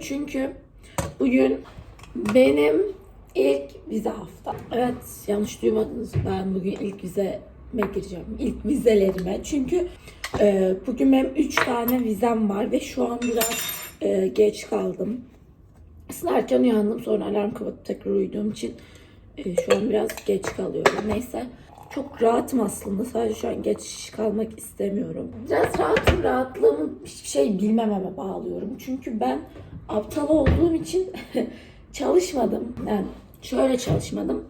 çünkü bugün benim ilk vize hafta. Evet yanlış duymadınız ben bugün ilk vizeme gireceğim. İlk vizelerime çünkü e, bugün benim 3 tane vizem var ve şu an biraz e, geç kaldım. Aslında erken uyandım sonra alarm kapatıp tekrar uyuduğum için e, şu an biraz geç kalıyorum. Neyse çok rahatım aslında. Sadece şu an geç kalmak istemiyorum. Biraz rahatım. Rahatlığımı hiçbir şey bilmememe bağlıyorum. Çünkü ben aptal olduğum için çalışmadım. Yani şöyle çalışmadım.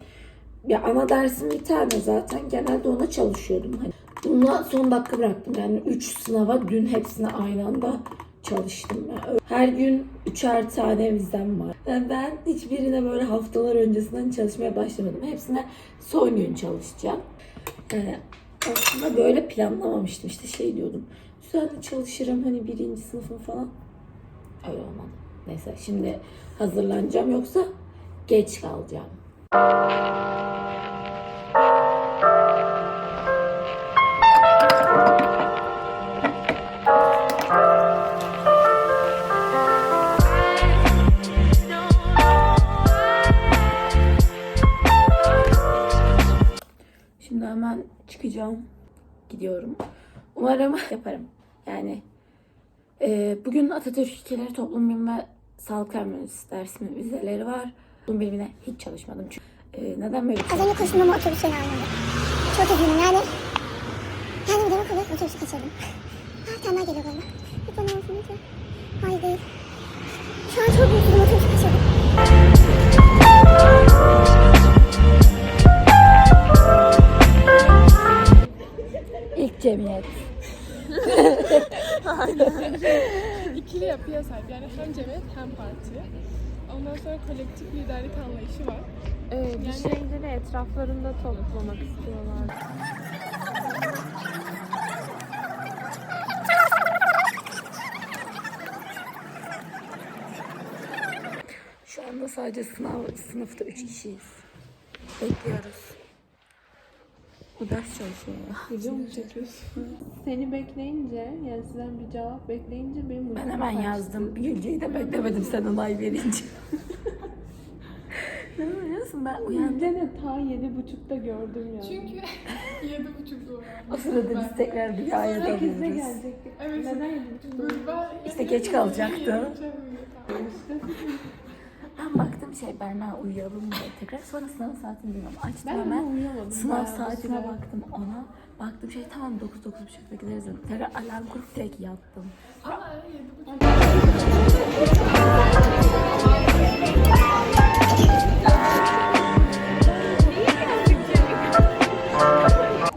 Ya ana dersim bir tane zaten. Genelde ona çalışıyordum. Hani bunu son dakika bıraktım. Yani 3 sınava dün hepsine aynı anda çalıştım. Yani her gün üçer tane vizem var. Yani ben hiçbirine böyle haftalar öncesinden çalışmaya başlamadım. Hepsine son gün çalışacağım. Yani aslında böyle planlamamıştım. İşte şey diyordum. Düzenli çalışırım hani birinci sınıfım falan. Öyle olmadı. Neyse şimdi hazırlanacağım yoksa geç kalacağım. Şimdi hemen çıkacağım. Gidiyorum. Umarım yaparım. Yani e, bugün Atatürk ilkeleri toplum bilimi ve sağlıklar mühendisliği dersimin vizeleri var. Bunun bilimine hiç çalışmadım. Çünkü e, neden böyle Az önce koştum ama otobüs beni almadı. Çok üzgünüm yani. Yani bir demek oluyor otobüsü kaçırdım. Ha bir tane daha geliyor galiba. Bir tane olsun lütfen. Hayır değil. Şu an çok mutluyum otobüsü kaçırdım. ilk cemiyet? İkili yapıya sahip. Yani hem cemiyet hem parti. Ondan sonra kolektif liderlik anlayışı var. Ee, bir şeyleri etraflarında toplamak istiyorlar. Şu anda sadece sınav sınıfta 3 kişiyiz. Bekliyoruz. Bu ders çalışıyor ya. Video mu çekiyorsun? Seni bekleyince, yani sizden bir cevap bekleyince benim Ben hemen kaçtı. yazdım. Gülce'yi de beklemedim sen onay verince. ne biliyorsun ben uyandım. Bizde de ta yedi buçukta gördüm ya. Çünkü yedi buçuk doğru. O sırada biz tekrar rüyaya Sekizde dalıyoruz. gelecektik. Evet. Neden yedi buçukta? İşte geç kalacaktı. Ben baktım şey Berna uyuyalım diye tekrar. Sonra sınav saatini bilmiyorum. Açtım Ben hemen. Sınav bir saatine süre. baktım ona. Baktım şey tamam 9-9.30'da gideriz. Tekrar alarm kurup direkt yattım. Ama.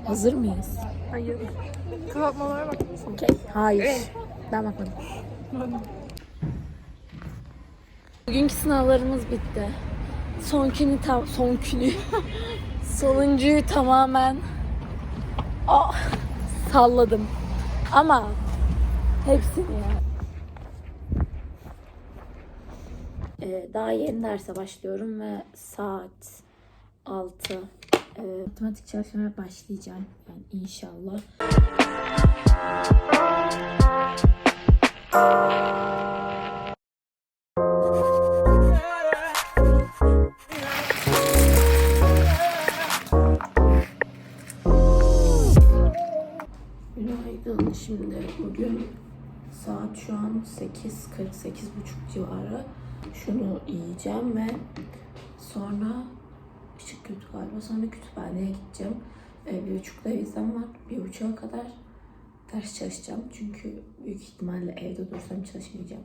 Hazır mıyız? Hayır. Kapatmalara bak. Okey. Hayır. Ben bakmadım. Bugünkü sınavlarımız bitti. Sonkini tam sonkini sonuncuyu tamamen ah, salladım. Ama hepsini ya. Ee, daha yeni derse başlıyorum ve saat 6 ee, matematik çalışmaya başlayacağım yani inşallah. Günaydın. Şimdi bugün saat şu an 8.40 buçuk civarı. Şunu yiyeceğim ve sonra ışık kötü galiba. Sonra kütüphaneye gideceğim. Ee, bir buçukta vizem var. Bir buçuğa kadar ders çalışacağım. Çünkü büyük ihtimalle evde dursam çalışmayacağım.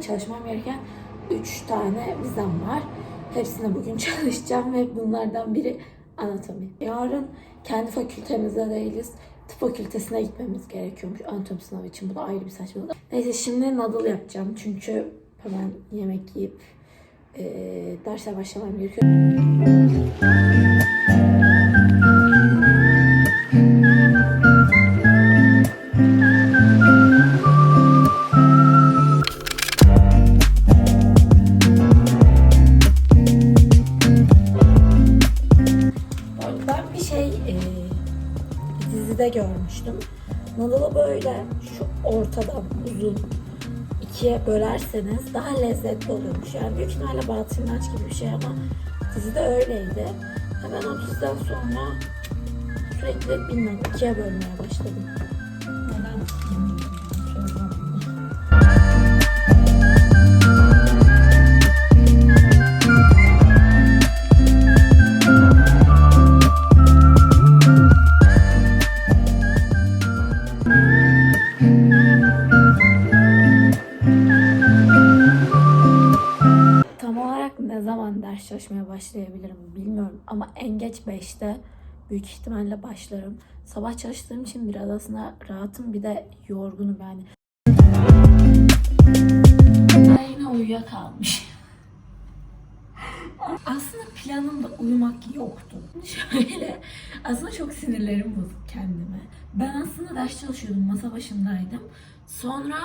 Hala çalışmam gereken 3 tane vizem var. Hepsini bugün çalışacağım ve bunlardan biri anatomi. Yarın kendi fakültemizde değiliz. Tıp fakültesine gitmemiz gerekiyormuş anatomi sınavı için. Bu da ayrı bir saçmalık. Neyse şimdi noodle yapacağım. Çünkü hemen yemek yiyip eee derse başlamam gerekiyor. Bölerseniz daha lezzetli oluyormuş. Yani büyük ihtimalle batı inanç gibi bir şey ama dizide öyleydi. Hemen o diziden sonra sürekli bilmiyorum ikiye bölmeye başladım. Çalışmaya başlayabilirim bilmiyorum ama en geç 5'te büyük ihtimalle başlarım. Sabah çalıştığım için biraz aslında rahatım bir de yorgunum yani. Ben yine uyuyakalmış. Aslında planımda uyumak yoktu. Şöyle, aslında çok sinirlerim bozuk kendime. Ben aslında ders çalışıyordum, masa başındaydım. Sonra,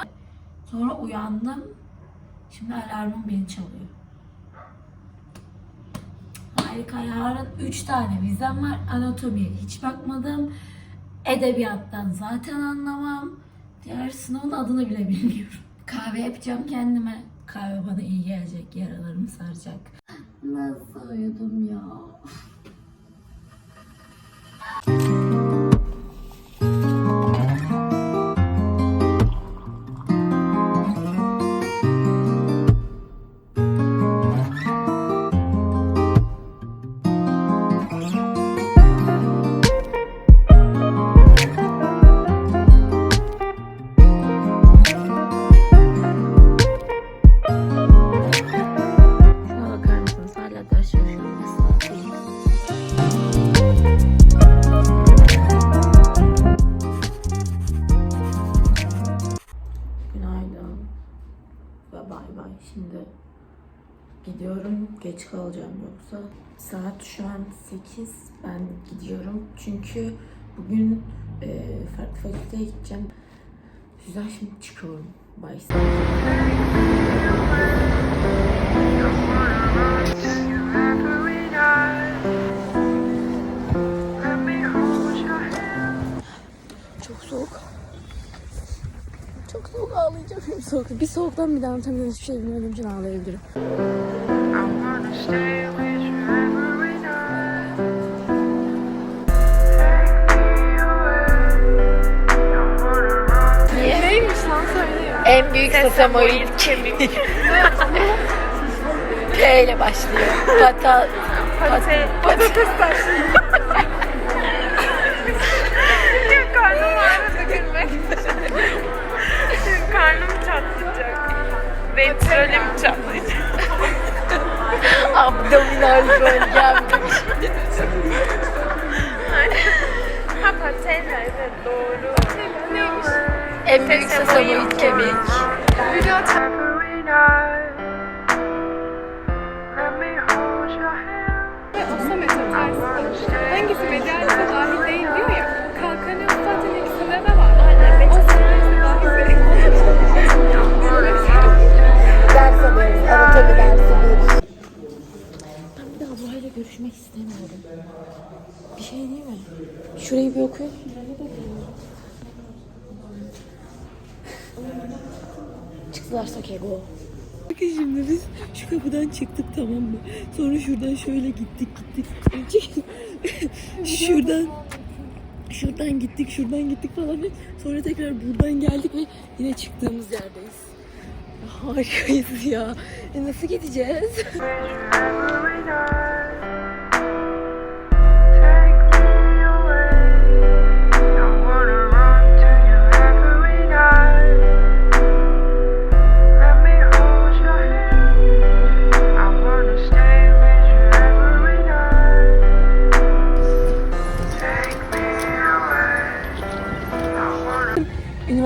sonra uyandım. Şimdi alarmım beni çalıyor. Harika. Yarın 3 tane vizem var. Anatomiye hiç bakmadım. Edebiyattan zaten anlamam. Diğer sınavın adını bile bilmiyorum. Kahve yapacağım kendime. Kahve bana iyi gelecek. Yaralarımı saracak. Nasıl uyudum ya? Geç kalacağım yoksa. Saat şu an 8. Ben gidiyorum. Çünkü bugün e, farklı fakülteye gideceğim. Güzel şimdi çıkıyorum. Bye. Çok soğuk. Çok soğuk ağlayacağım. Soğuk. Bir soğuktan bir daha anlatamıyorum. Hiçbir şey bilmediğim için ağlayabilirim. Neymiş lan söyle. En büyük sasamoid kemik. P ile başlıyor. Pata, Pate, patates taşı. Karnım ağrıdı gülmekten. Karnım çatlayacak. Ventralim çatlayacak. abdominal bölgem. Ha patella evet doğru. Neymiş? en büyük sasamoid kemik. Hangisi medyalise dahil değil diyor ya. Görüşmek istemiyorum. Bir şey değil mi? Şurayı bir okuyun. Çıktılarsa kego. Bakın şimdi biz şu kapıdan çıktık tamam mı? Sonra şuradan şöyle gittik gittik. şuradan şuradan gittik şuradan gittik falan. Sonra tekrar buradan geldik ve yine çıktığımız yerdeyiz. Harikayız ya. E nasıl gideceğiz?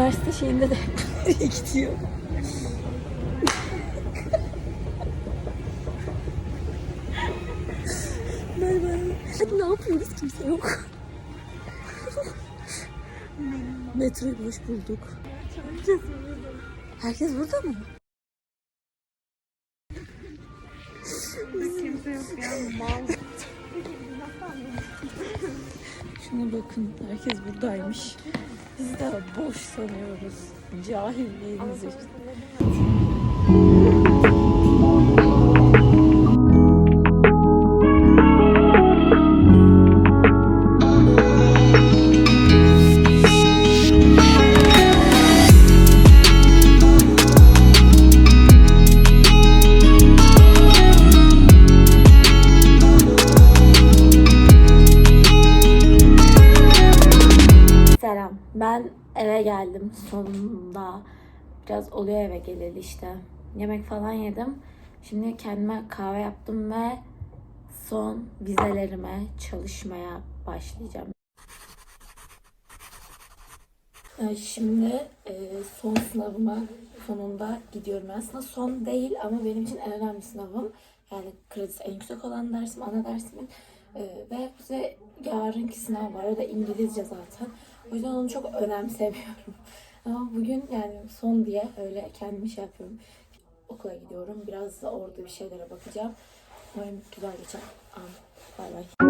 Gidiyor. bay bay. Hadi ne yapıyoruz? Kimse yok. Metroyu boş bulduk. Herkes burada mı? Kimse yok ya. Mal. Şuna bakın herkes buradaymış. Biz de boş sanıyoruz. Cahilliğimiz Biraz oluyor eve geleli işte. Yemek falan yedim. Şimdi kendime kahve yaptım ve son vizelerime çalışmaya başlayacağım. Ee, Şimdi e, son sınavıma sonunda gidiyorum. Aslında son değil ama benim için en önemli sınavım. Yani kredisi en yüksek olan dersim, ana dersimin. Ee, ve bize yarınki sınav var. O da İngilizce zaten. O yüzden onu çok önemsemiyorum. Ama bugün yani son diye öyle kendimi şey yapıyorum. Okula gidiyorum. Biraz da orada bir şeylere bakacağım. Umarım güzel geçer. Bay bay.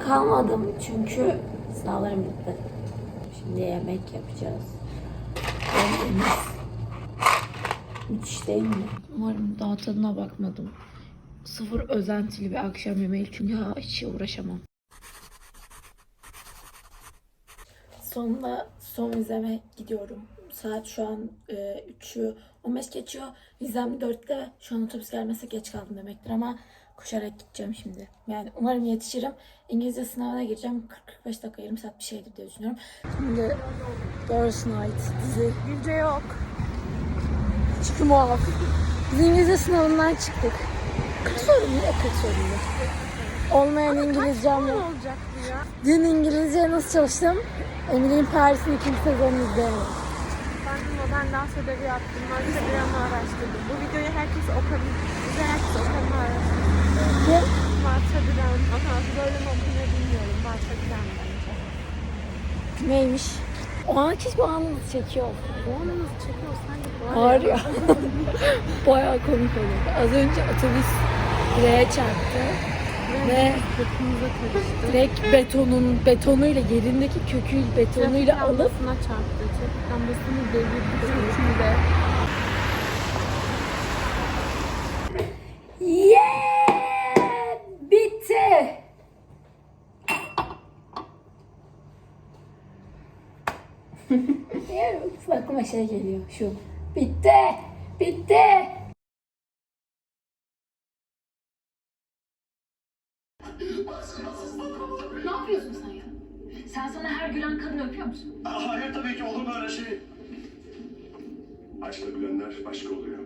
Uyuyakalmadım çünkü sınavlarım bitti. Şimdi yemek yapacağız. Müthiş değil mi? Umarım daha tadına bakmadım. Sıfır özentili bir akşam yemeği çünkü ha, hiç uğraşamam. Sonunda son vizeme gidiyorum. Saat şu an e, 3'ü 15 geçiyor. Vizem 4'te. Şu an otobüs gelmese geç kaldım demektir ama koşarak gideceğim şimdi. Yani umarım yetişirim. İngilizce sınavına gireceğim. 40-45 dakika yarım saat bir şeydir diye düşünüyorum. Şimdi Girls Night dizi. Gülce yok. Çünkü muaf. Biz İngilizce sınavından çıktık. 40 soru mu? E, 40 soru mu? Olmayan İngilizcem yok. olacak bu ya? Dün İngilizceye nasıl çalıştım? Emily'nin Paris'in ikinci sezonunu izleyemedim. Ben de modern dans ödevi yaptım. Marta araştırdım. Bu videoyu herkes okabilir. Bize herkes okanı araştırdı. Kim? Marta Dilan. Ama böyle mi okunuyor bilmiyorum. Marta Dilan bence. Neymiş? O an hiçbir anımız çekiyor. Bu onu nasıl çekiyor sanki var Var ya. Bayağı komik oluyor. Az önce otobüs direğe çarptı. Ve direkt betonun betonuyla yerindeki köküyle betonuyla alıp çarptı. Trafik lambasını devirdi sürücüyle. Aklıma şey geliyor şu. Bitti. Bitti. Ne yapıyorsun sen ya? Sen sana her gülen kadını öpüyor musun? Hayır tabii ki olur mu öyle şey? Aşkla gülenler başka oluyor.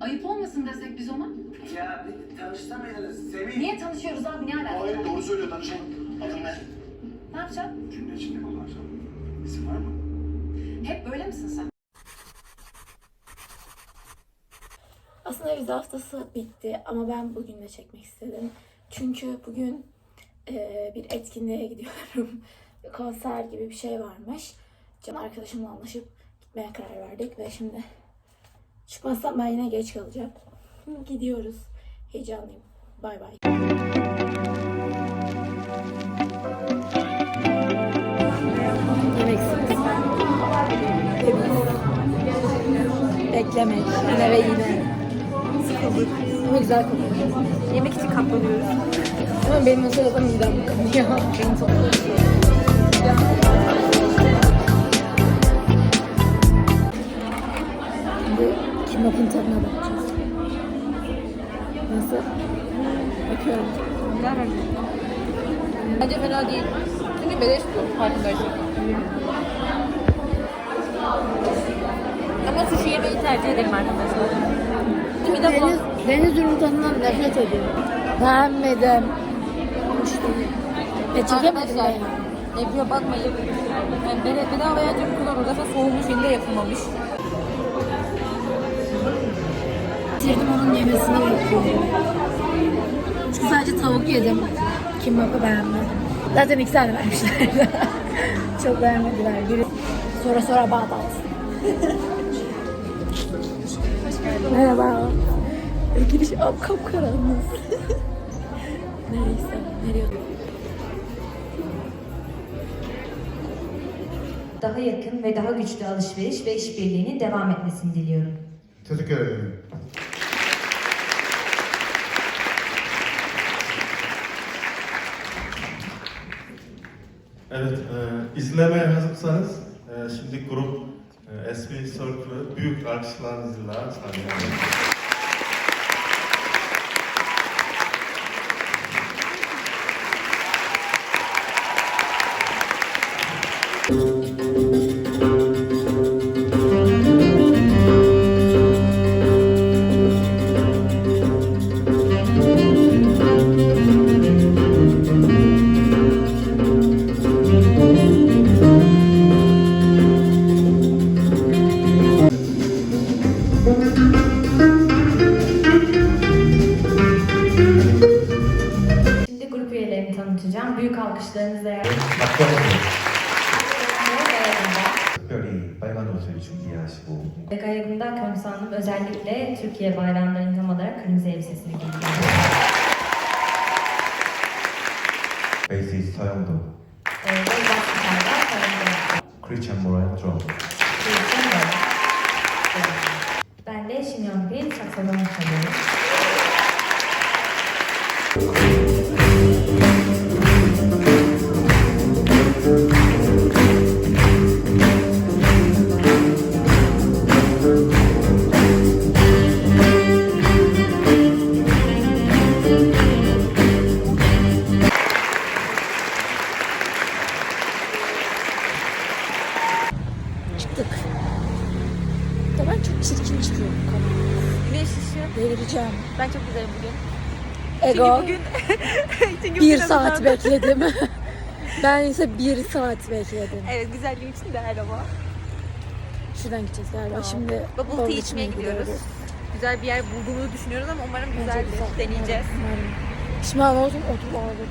Ayıp olmasın desek biz ona. Ya bir tanıştırmayınız Semih. Niye tanışıyoruz abi ne alaka? Hayır doğru söylüyor tanışalım. Adın ne? Ne yapacaksın? Cümle içinde kullanacağım. İsim var mı? Hep böyle misin sen? Haftası bitti ama ben bugün de çekmek istedim. Çünkü bugün e, bir etkinliğe gidiyorum. Konser gibi bir şey varmış. Can arkadaşımla anlaşıp gitmeye karar verdik ve şimdi çıkmazsam ben yine geç kalacağım. Gidiyoruz. Heyecanlıyım. Bay bay. Beklemek. Yine ve yine kalır. Ama güzel kalır. Yemek için katlanıyoruz. Ama benim özel adam midem kanıyor. Beni topluyor. Şimdi kebapın tadına bakacağız. Nasıl? Bakıyorum. Güzel Bence fena değil. Çünkü beleş bu farkındaysan. Ama sushi yemeyi tercih ederim arkadaşlar. Bir de. Deniz, deniz ürün tadından nefret ediyorum. Beğenmedim. E çekemedim ben. Evliya bakmayın. Yani bede- bedava yiyecek kadar zaten soğumuş yine yapılmamış. Bitirdim onun yemesini bekliyorum. Çünkü sadece tavuk yedim. Kimbap'ı beğenmedim. Zaten iki tane vermişler. Çok beğenmediler. Biri sonra sonra Bağdat. Merhaba. Giriş ab kapkaranlık. Neyse. Nereye daha yakın ve daha güçlü alışveriş ve işbirliğinin devam etmesini diliyorum. Teşekkür ederim. Evet, e, izlemeye hazırsanız e, şimdi grup e, SP Circle büyük alkışlarınızla sahneye Türkiye bayrağından ilham alarak kırmızı elbisesini giydi. Bassist ee, Tayondo. Christian Moran Drum. Christian Moran. Ben de Shin Young Bin çalıyorum. Saat bekledim. ben ise bir saat bekledim. Evet güzelliğim için değer ama. Şuradan gideceğiz galiba. Tamam. Şimdi Bubble tea içmeye gidiyoruz. Güzel bir yer bulduğumuzu düşünüyoruz ama umarım güzeldir. güzel. Deneyeceğiz. Umarım. Pişman oldum oturup ağladım.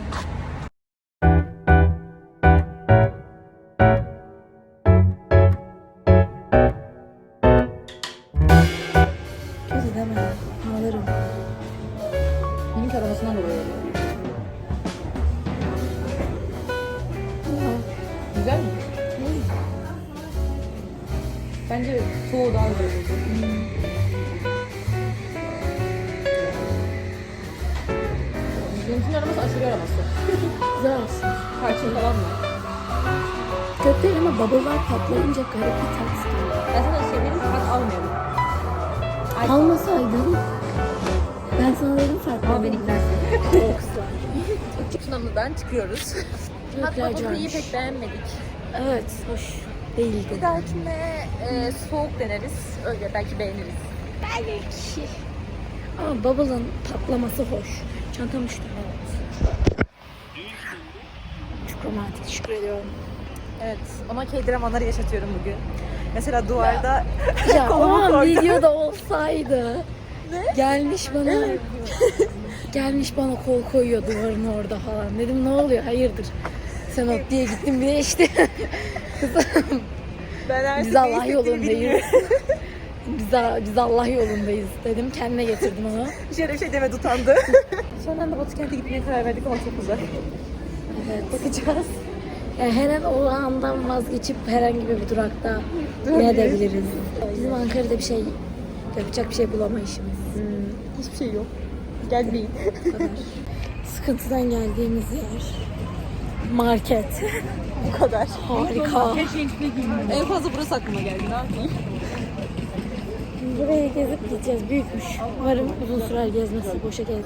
Değil ama bubble'lar patlayınca garip bir tat. Ben sana şey dedim tat almıyorum. Almasaydın ben sana dedim farklı. Ama ben ikna. Tsunami'den çıkıyoruz. Hatta bu güzelmiş. kıyı pek beğenmedik. Evet hoş değildi. Bir dahakine e, soğuk deneriz. Öyle belki beğeniriz. Belki. Ama bubble'ın patlaması hoş. Çantam düştü. Çok romantik. Teşekkür ediyorum. Evet. Ona K-drama anları yaşatıyorum bugün. Mesela duvarda Ya o Kolumu an koydum. videoda olsaydı. Gelmiş bana. gelmiş bana kol koyuyor duvarın orada falan. Dedim ne oluyor? Hayırdır? Sen ot diye gittim bir de işte. Kızım ben artık biz ne Allah yolundayız. biz, biz Allah yolundayız dedim. Kendime getirdim onu. Hiç öyle bir şey demedi utandı. Son anda Batı kente gitmeye karar verdik ama çok uzak. Evet. Bakacağız. Yani her an o andan vazgeçip herhangi bir durakta ne edebiliriz? Bizim Ankara'da bir şey yapacak bir şey bulamayışımız. Hiçbir şey yok. Gelmeyin. Bu kadar. Sıkıntıdan geldiğimiz yer. Market. Bu kadar. Harika. En fazla burası aklıma geldi. Ne yapayım? Burayı gezip gideceğiz. Büyükmüş. Umarım uzun sürer gezmesi. Boşa gez.